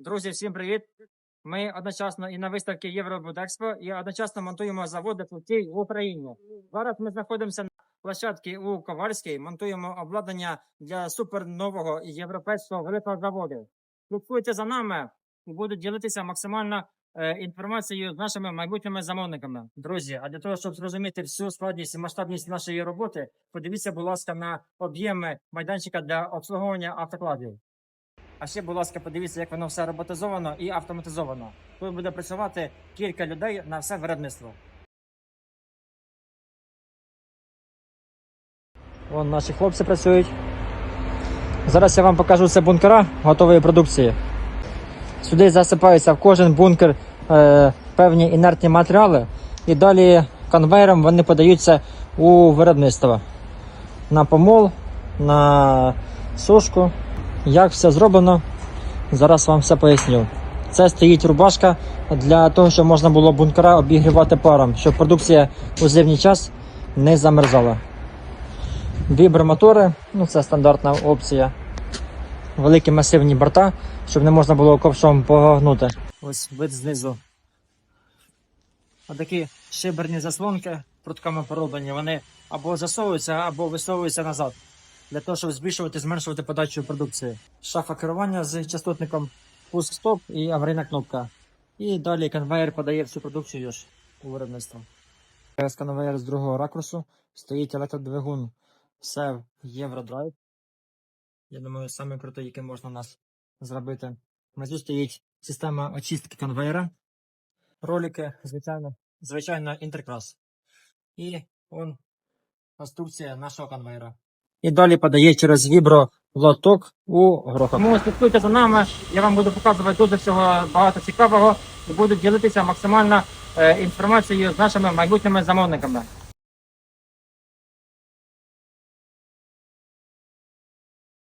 Друзі, всім привіт! Ми одночасно і на виставці Євробудекспо, і одночасно монтуємо заводи плитів в Україні. Зараз ми знаходимося на площадці у Ковальській, монтуємо обладнання для супернового європейського великого заводу. Слідкуйте за нами і будуть ділитися максимально е, інформацією з нашими майбутніми замовниками. Друзі, а для того, щоб зрозуміти всю складність і масштабність нашої роботи, подивіться, будь ласка, на об'єми майданчика для обслуговування автокладів. А ще, будь ласка, подивіться, як воно все роботизовано і автоматизовано. Тут буде працювати кілька людей на все виробництво. Вон наші хлопці працюють. Зараз я вам покажу це бункера готової продукції. Сюди засипаються в кожен бункер е, певні інертні матеріали, і далі конвейером вони подаються у виробництво на помол, на сушку. Як все зроблено, зараз вам все поясню. Це стоїть рубашка для того, щоб можна було бункера обігрівати паром, щоб продукція у зимній час не замерзала. Вібромотори, ну це стандартна опція. Великі масивні борта, щоб не можна було ковшом погнути. Ось вид знизу. Отакі шиберні заслонки прутками пороблені, вони або засовуються, або висовуються назад для того, щоб збільшувати, зменшувати подачу продукції. Шафа керування з частотником, пуск стоп і аварійна кнопка. І далі конвейер подає всю продукцію у виробництво. Через конвейер з другого ракурсу стоїть електродвигун SEV Eurodrive. Я думаю, саме крутий, який можна у нас зробити. Внизу стоїть система очистки конвейера, ролики, звичайно, звичайно, інтеркрас. І он конструкція нашого конвейера. І далі подає через вібро лоток у грохот. Тому слідкуйте за нами. Я вам буду показувати дуже всього багато цікавого і буду ділитися максимально е, інформацією з нашими майбутніми замовниками.